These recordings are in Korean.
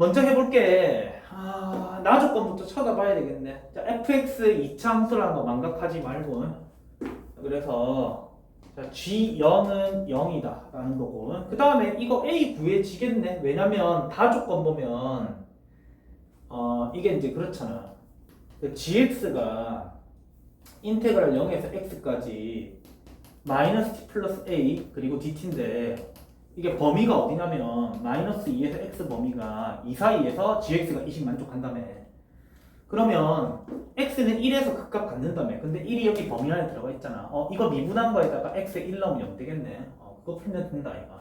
먼저 해볼게. 아, 나 조건부터 쳐다봐야 되겠네. 자, fx 이차함수라는 거 망각하지 말고. 그래서 자, g0은 0이다 라는 거고. 그 다음에 이거 a 구해지겠네. 왜냐면 다 조건 보면 어 이게 이제 그렇잖아. 그 gx가 인테그랄 0에서 x까지 마이너스 t 플러스 a 그리고 dt인데 이게 범위가 어디냐면 마이너스 2에서 x 범위가 이 사이에서 gx가 20 만족한다며 그러면 x는 1에서 극값 갖는다며 근데 1이 여기 범위 안에 들어가 있잖아. 어 이거 미분한 거에다가 x에 1 넣으면 0 되겠네. 어 그거 풀면 된다 이거.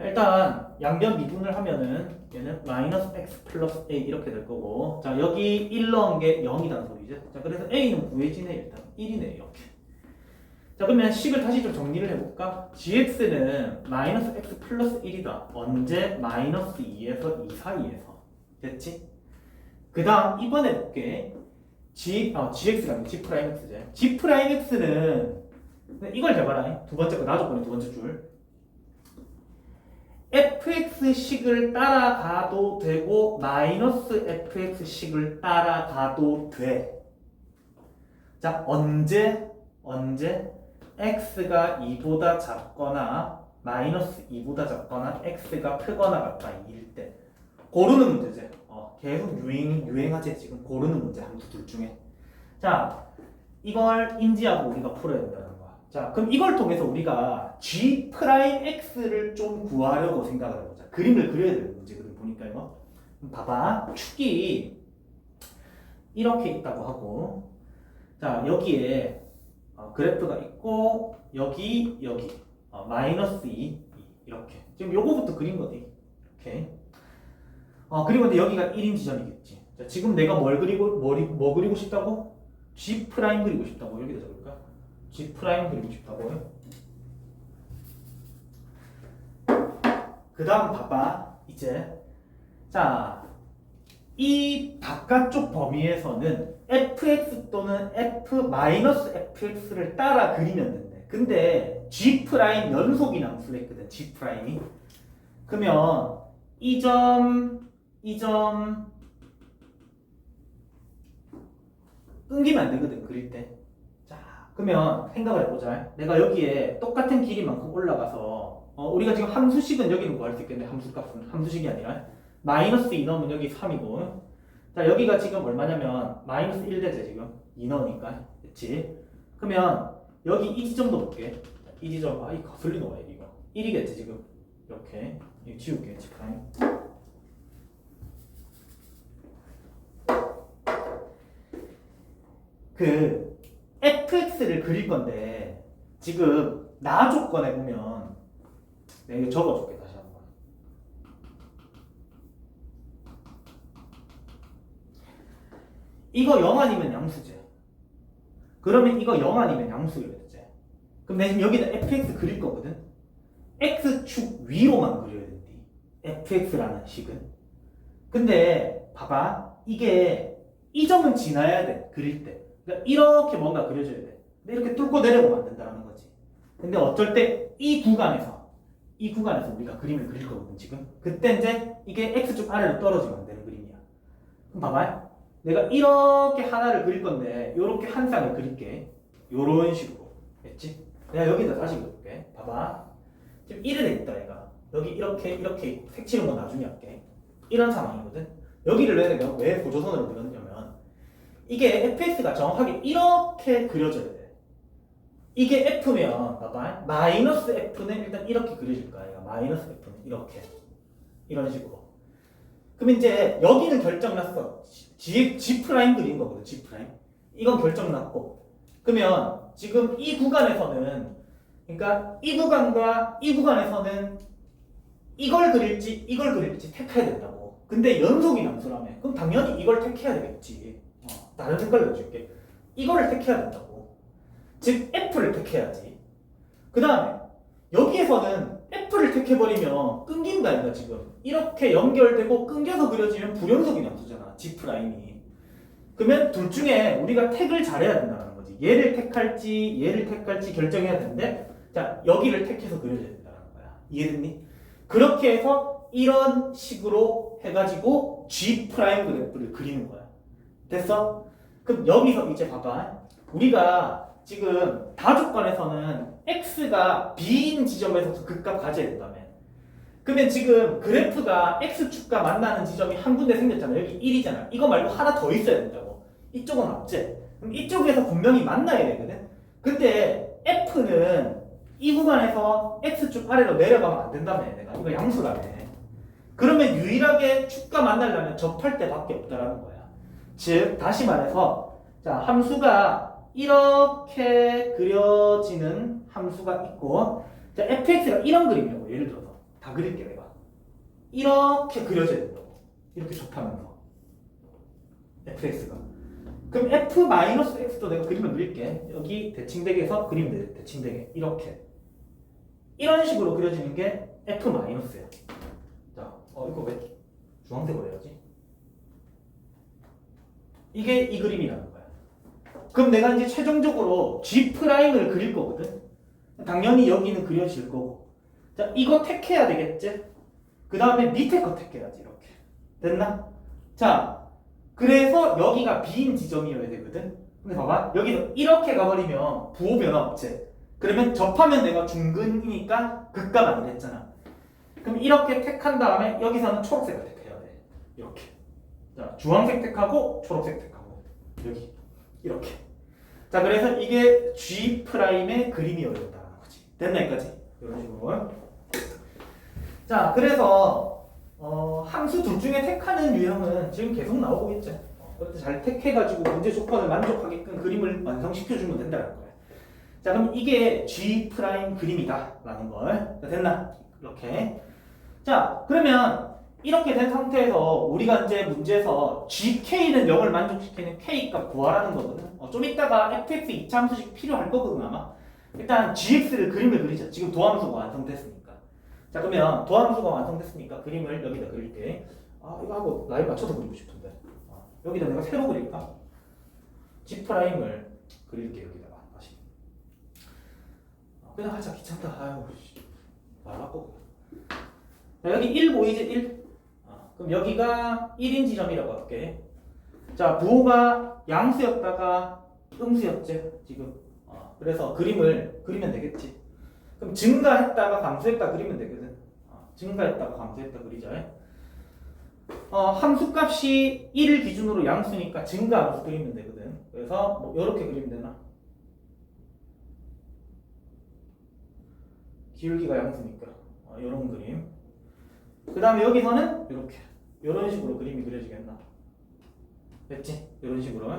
일단 양변 미분을 하면은 얘는 마이너스 x 플러스 a 이렇게 될 거고. 자 여기 1 넣은 게 0이라는 소리죠. 자 그래서 a는 구해지네 일단. 1이네 이렇게 자 그러면 식을 다시 좀 정리를 해볼까? gx는 마이너스 x 플러스 1이다. 언제? 마이너스 2에서 2 사이에서. 됐지? 그 다음 이번에 볼게. g, 아, gx가 g 프라임 x제. g 프라임 x는 이걸 해봐라. 두 번째 거 나조건의 두 번째 줄. fx식을 따라가도 되고 마이너스 fx식을 따라가도 돼. 자 언제 언제 x가 2보다 작거나 마이너스 2보다 작거나 x가 크거나 같다 이일 때 고르는 문제지. 어, 계속 유행 유행하지 지금 고르는 문제 함수 둘 중에. 자 이걸 인지하고 우리가 풀어야 된다는 거야. 자 그럼 이걸 통해서 우리가 g 프라임 x를 좀 구하려고 생각을 해보자. 그림을 그려야 되는 문제거든 보니까 이거. 봐봐 축이 이렇게 있다고 하고 자 여기에 어, 그래프가 있고 여기 여기. 어, 마이너스 2, 2 이렇게. 지금 요거부터 그린 거지. 이렇게. 어 그리고 근데 여기가 1인 지점이겠지. 자, 지금 내가 뭘 그리고 뭘, 뭐 그리고 싶다고? G 프라임 그리고 싶다고. 여기다 적을까? G 프라임 그리고 싶다고요? 그 다음 봐봐. 이제. 자 이 바깥쪽 범위에서는 fx 또는 f 마이너스 fx를 따라 그리면 된대. 근데 g 연속이 남수를 했거든. g 프라임이. 그러면 이 점, 이 점 끊기면 안 되거든. 그릴 때. 자, 그러면 생각을 해보자. 내가 여기에 똑같은 길이만큼 올라가서 어, 우리가 지금 함수식은 여기는 구할 수 있겠네. 함수값은 함수식이 아니라 마이너스 2 넣으면 여기 3이고. 자 여기가 지금 얼마냐면 마이너스 1 되죠 지금 2 넣으니까 그치? 그러면 여기 이 지점도 볼게. 자, 이 지점 아이 거슬리 놓아야 돼 이거. 1이겠지 지금. 이렇게. 이거 지울게 G 프라임 그 fx를 그릴 건데 지금 나 조건에 보면 내가 이거 적어줄게 이거 0 아니면 양수지. 그러면 이거 0 아니면 양수겠지. 그럼 지금 여기다 fx 그릴 거거든. x축 위로만 그려야 된디. fx라는 식은. 근데 봐봐. 이게 이 점은 지나야 돼. 그릴 때. 그러니까 이렇게 뭔가 그려줘야 돼. 근데 이렇게 뚫고 내려오면 안 된다는 거지. 근데 어쩔 때 이 구간에서 이 구간에서 우리가 그림을 그릴 거거든 지금. 그때 이제 이게 x축 아래로 떨어지면 안 되는 그림이야. 그럼 봐봐요. 내가 이렇게 하나를 그릴 건데 이렇게 한 쌍을 그릴게. 요런 식으로. 됐지? 내가 여기다. 다시 그릴게. 봐봐. 지금 1에 돼 있다 얘가. 여기 이렇게 이렇게 색칠은 건 나중에 할게. 이런 상황이거든. 여기를 왜 내가 왜 보조선으로 그렸냐면 이게 fx가 정확하게 이렇게 그려져야 돼. 이게 f면 봐봐. 마이너스 f는 일단 이렇게 그려질 거야 얘가. 마이너스 f는 이렇게. 이런 식으로. 그럼 이제 여기는 결정 났어. G, G 프라임 그린 거거든. G 프라임. 이건 결정 났고. 그러면 지금 이 구간에서는 그러니까 이 구간과 이 구간에서는 이걸 그릴지 이걸 그릴지 택해야 된다고. 근데 연속이 남수라며. 그럼 당연히 이걸 택해야 되겠지. 어, 다른 색깔로 해줄게. 이거를 택해야 된다고. 즉 F를 택해야지. 그 다음에 여기에서는 F를 택해버리면 끊긴다 이거 지금 이렇게 연결되고 끊겨서 그려지면 불연속이 남수잖아 G 프라임이 그러면 둘 중에 우리가 택을 잘해야 된다는 거지 얘를 택할지 얘를 택할지 결정해야 되는데 자 여기를 택해서 그려줘야 된다는 거야 이해됐니? 그렇게 해서 이런 식으로 해가지고 G 프라임 그래프를 그리는 거야. 됐어? 그럼 여기서 이제 봐봐. 우리가 지금 다조건에서는 x가 b인 지점에서 극값 된다며. 그러면 지금 그래프가 x축과 만나는 지점이 한 군데 생겼잖아. 여기 1이잖아. 이거 말고 하나 더 있어야 된다고. 이쪽은 없지. 그럼 이쪽에서 분명히 만나야 되거든. 근데 f는 이 구간에서 x축 아래로 내려가면 안 된다며. 내가 이거 양수라며. 그러면 유일하게 축과 만나려면 접할 때밖에 없다라는 거야. 즉 다시 말해서 자 함수가 이렇게 그려지는 함수가 있고 자 fx가 이런 그림이라고 예를 들어서 다 그릴게 내가. 이렇게 그려져야 된다고. 이렇게 접하면서. fx가. 그럼 f-x도 내가 그림을 그릴게. 여기 대칭되게에서 그리면 돼 대칭되게. 이렇게. 이런 식으로 그려지는 게 f-야 자, 어 이거 왜 주황색으로 해야지? 이게 이 그림이라는. 그럼 내가 이제 최종적으로 G 프라임을 그릴 거거든. 당연히 여기는 그려질 거고. 자, 이거 택해야 되겠지? 그 다음에 밑에 거 택해야지, 이렇게. 됐나? 자, 그래서 여기가 B인 지점이어야 되거든. 근데 봐봐. 여기서 이렇게 가버리면 부호 변화 없지? 그러면 접하면 내가 중근이니까 극값 아니랬잖아. 그럼 이렇게 택한 다음에 여기서는 초록색을 택해야 돼. 이렇게. 자, 주황색 택하고 초록색 택하고 여기 이렇게. 자, 그래서 이게 G 프라임의 그림이어야 된다는 거지. 됐나 여기까지? 이런 식으로. 자, 그래서 어, 함수 둘 중에 택하는 유형은 지금 계속 나오고 있죠. 어, 그때 잘 택해가지고 문제 조건을 만족하게끔 그림을 완성시켜주면 된다는 거야. 자, 그럼 이게 G 프라임 그림이다 라는 걸 자, 됐나? 이렇게. 자, 그러면 이렇게 된 상태에서 우리가 이제 문제에서 GK는 0을 만족시키는 K 값 구하라는 거거든. 어, 좀 이따가 fx 이차함수식 필요할 거거든 아마. 일단 GX를 그림을 그리자. 지금 도함수가 완성됐으니까. 자 그러면 도함수가 완성됐으니까 그림을 여기다 그릴게. 아 이거 하고 라인 맞춰서 그리고 싶은데. 아, 여기다 내가 새로 그릴까? G 프라임을 그릴게 여기다가 다시. 아, 그냥 하자 귀찮다. 아유 씨. 말 바꿔. 자, 여기 1 보이지 1. 아, 그럼 여기가 1인 지점이라고 할게. 자, 부호가 양수였다가 음수였지, 지금. 어, 그래서 그림을 그리면 되겠지. 그럼 증가했다가 감소했다 그리면 되거든. 어, 증가했다가 감소했다 그리자. 어, 함수값이 1 기준으로 양수니까 증가 함수 그리면 되거든. 그래서 뭐 이렇게 그리면 되나? 기울기가 양수니까 어, 이런 그림. 그 다음에 여기서는 이렇게 이런 식으로 그림이 그려지겠나? 됐지? 이런 식으로.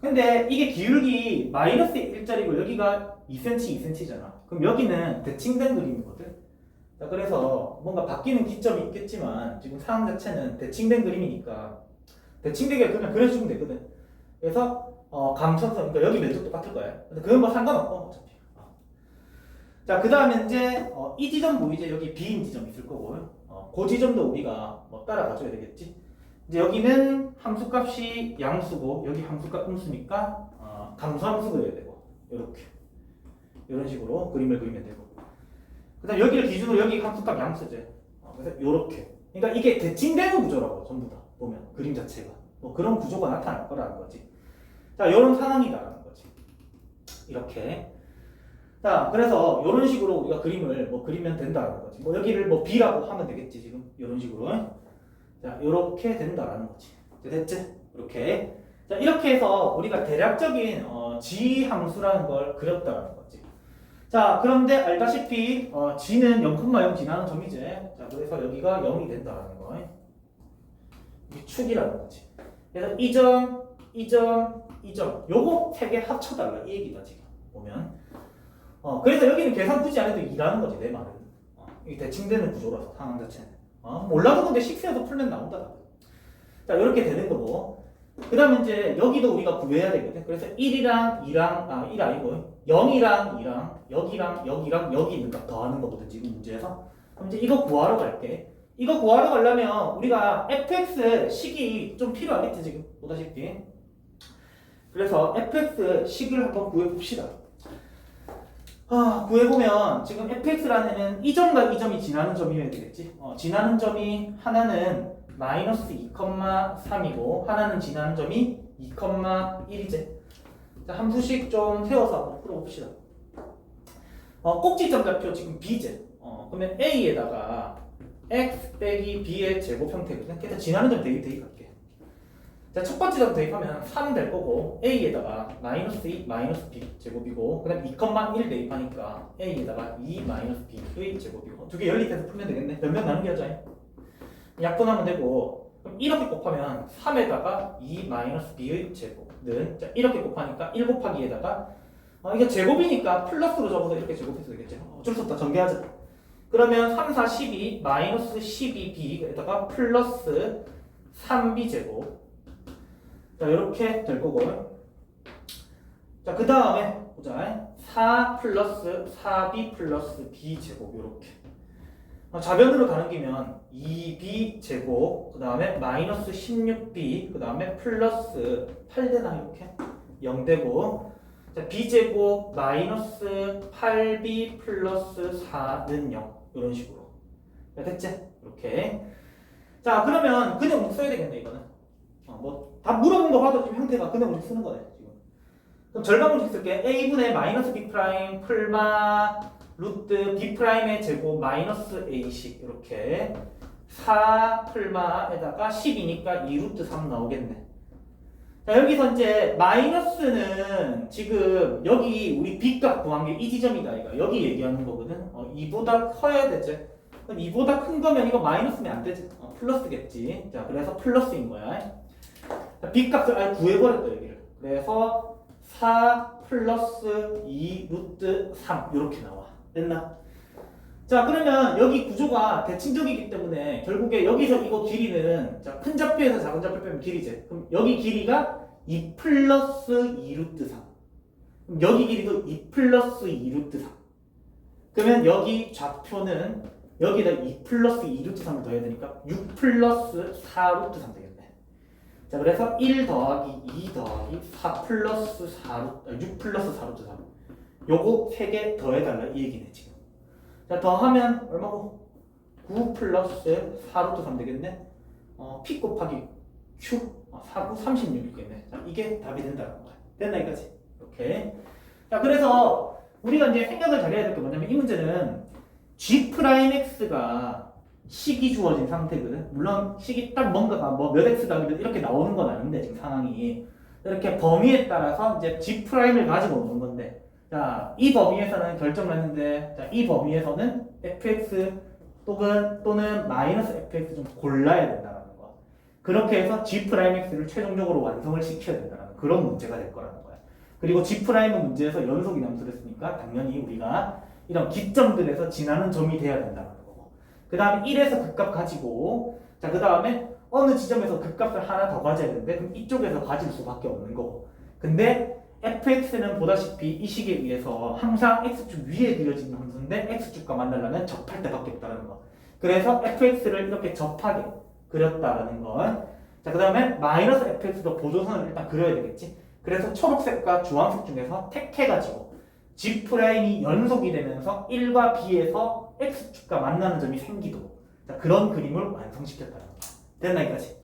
근데 이게 기울기 마이너스 1짜리고 여기가 2cm, 2cm잖아. 그럼 여기는 대칭된 그림이거든. 자, 그래서 뭔가 바뀌는 기점이 있겠지만 지금 상황 자체는 대칭된 그림이니까 대칭되게 그냥 그려주면 되거든. 그래서 어, 감춰서 그러니까 여기 면적 똑같을 거야. 근데 그건 뭐 상관없고 어차피. 어. 자, 그 다음에 이제 어, 이 지점 보이지? 여기 B인 지점 있을 거고 어, 그 지점도 우리가 뭐 따라가줘야 되겠지. 이제 여기는 함수값이 양수고 여기 함수값 음수니까 어, 감수함수 그려야 되고 이렇게. 이런 식으로 그림을 그리면 되고. 그다음 여기를 기준으로 여기 함수값 양수제. 어, 그래서 이렇게. 그러니까 이게 대칭되는 구조라고 전부 다 보면 그림 자체가. 뭐 그런 구조가 나타날 거라는 거지. 자 이런 상황이다라는 거지. 이렇게 자 그래서 이런 식으로 우리가 그림을 뭐 그리면 된다는 거지 뭐 여기를 뭐 B라고 하면 되겠지 지금 이런 식으로 자, 이렇게 된다라는 거지. 됐지? 이렇게. 자, 이렇게 해서 우리가 대략적인 어, G 함수라는 걸 그렸다라는 거지. 자, 그런데 알다시피 어, G는 0,0 지나는 점이지. 자, 그래서 여기가 0이 된다라는 거. 이게 축이라는 거지. 그래서 이 점, 이 점, 이 점, 요거 세 개 합쳐달라 이 얘기다 지금 보면. 어, 그래서 여기는 계산 굳이 안 해도 2라는 거지 내 말은. 어, 이게 대칭 되는 구조라서 상황 자체는. 어, 몰라도 근데 식스에서 풀면 나온다. 자, 이렇게 되는 거고. 그 다음에 이제 여기도 우리가 구해야 되거든. 그래서 1이랑 2랑, 아, 1 아니고, 0이랑 2랑, 여기랑, 여기랑, 여기 있는 값 더하는 거거든, 지금 문제에서. 그럼 이제 이거 구하러 갈게. 이거 구하러 가려면 우리가 fx 식이 좀 필요하겠지, 지금. 보다시피. 그래서 fx 식을 한번 구해봅시다. 아, 구해보면 지금 fx라는 이 점과 이 점이 지나는 점이어야 되겠지. 어, 지나는 점이 하나는 마이너스 2,3이고 하나는 지나는 점이 2,1이지. 자, 한 수씩 좀 세워서 풀어봅시다. 어, 꼭지점 좌표 지금 b제. 어, 그러면 a에다가 x 빼기 b의 제곱 형태거든. 그래서 지나는 점 대입 대입할게. 자, 첫 번째 점 대입하면 3 될 거고 a에다가 마이너스 2 마이너스 b 제곱이고 그 다음 2,1 대입하니까 a에다가 2 마이너스 b의 제곱이고 두 개 연립해서 풀면 되겠네. 몇몇 나누기 하자. 약분하면 되고 그럼 이렇게 곱하면 3에다가 2 마이너스 b의 제곱은 자 이렇게 곱하니까 1 곱하기 2에다가 어, 이게 제곱이니까 플러스로 적어서 이렇게 제곱해서 되겠죠. 어쩔 수 없다. 전개하자. 그러면 3, 4, 12 마이너스 12b에다가 플러스 3b 제곱 자 이렇게 될 거고 자그 다음에 보자. 4 플러스 4b 플러스 b 제곱 이렇게. 어, 좌변으로 가는 기면 2b 제곱 그 다음에 마이너스 16b 그 다음에 플러스 8되나 이렇게? 0 되고. 자 b 제곱 마이너스 8b 플러스 4는 0 이런 식으로. 자, 됐지? 이렇게. 자 그러면 그냥 써야 되겠네 어, 뭐 다 물어본 거 봐도 지금 형태가 그냥 우리 쓰는 거네 지금. 그럼 절반 공식 쓸게 a분의 마이너스 b 프라임 풀마 루트 b 프라임의 제곱 마이너스 a식 이렇게 4 풀마에다가 10이니까 2 루트 3 나오겠네. 자 여기서 이제 마이너스는 지금 여기 우리 b값 구한 게 이 지점이다 이거. 여기 얘기하는 거거든. 어, 이보다 커야 되지. 그럼 이보다 큰 거면 이거 마이너스면 안 되지. 어, 플러스겠지. 자 그래서 플러스인 거야. 자, b값을 아예 구해버렸다 여기를. 그래서 4 플러스 2 루트 3 이렇게 나와. 됐나? 자 그러면 여기 구조가 대칭적이기 때문에 결국에 여기서 이거 길이는 자, 큰 좌표에서 작은 좌표 빼면 길이지. 그럼 여기 길이가 2 플러스 2 루트 3 그럼 여기 길이도 2 플러스 2 루트 3 그러면 여기 좌표는 여기다 2 플러스 2 루트 3을 더해야 되니까 6 플러스 4 루트 3 되겠네 자 그래서 1 더하기 2 더하기 4 플러스 4 루트 6 플러스 4 루트 3 요거 3개 더해달라 이 얘기네 지금. 자 더하면 얼마고? 9 플러스 4 루트 3 되겠네? 어, P 곱하기 Q 어, 4, 9, 36이겠네. 자 이게 답이 된다는 거야. 됐나 이거지? 이렇게 자 그래서 우리가 이제 생각을 잘해야 될 게 뭐냐면 이 문제는 G 프라임 X가 식이 주어진 상태거든. 물론 식이 딱 뭔가가 뭐몇 X다 이렇게 나오는 건 아닌데 지금 상황이 이렇게 범위에 따라서 이제 G 프라임을 가지고 오는 건데 자 이 범위에서는 결정을 했는데 자이 범위에서는 fx 또는 또는 마이너스 fx 좀 골라야 된다는 거. 그렇게 해서 G 프라임 X를 최종적으로 완성을 시켜야 된다는 그런 문제가 될 거라는 거야. 그리고 G 프라임은 문제에서 연속이 남수를 했으니까 당연히 우리가 이런 기점들에서 지나는 점이 돼야 거고. 그 다음에 1에서 극값 가지고 자 그 다음에 어느 지점에서 극값을 하나 더 가져야 되는데 그럼 이쪽에서 가질 수밖에 없는 거고. 근데 fx는 보다시피 이 식에 의해서 항상 x축 위에 그려지는 함수인데 x축과 만나려면 접할 때밖에 없다는 거. 그래서 fx를 이렇게 접하게 그렸다라는 거. 자, 그 다음에 마이너스 fx도 보조선을 일단 그려야 되겠지. 그래서 초록색과 주황색 중에서 택해가지고 G 프라임이 연속이 되면서 1과 B에서 X축과 만나는 점이 생기도록 자, 그런 그림을 완성시켰다는 거. 됐나 이까지?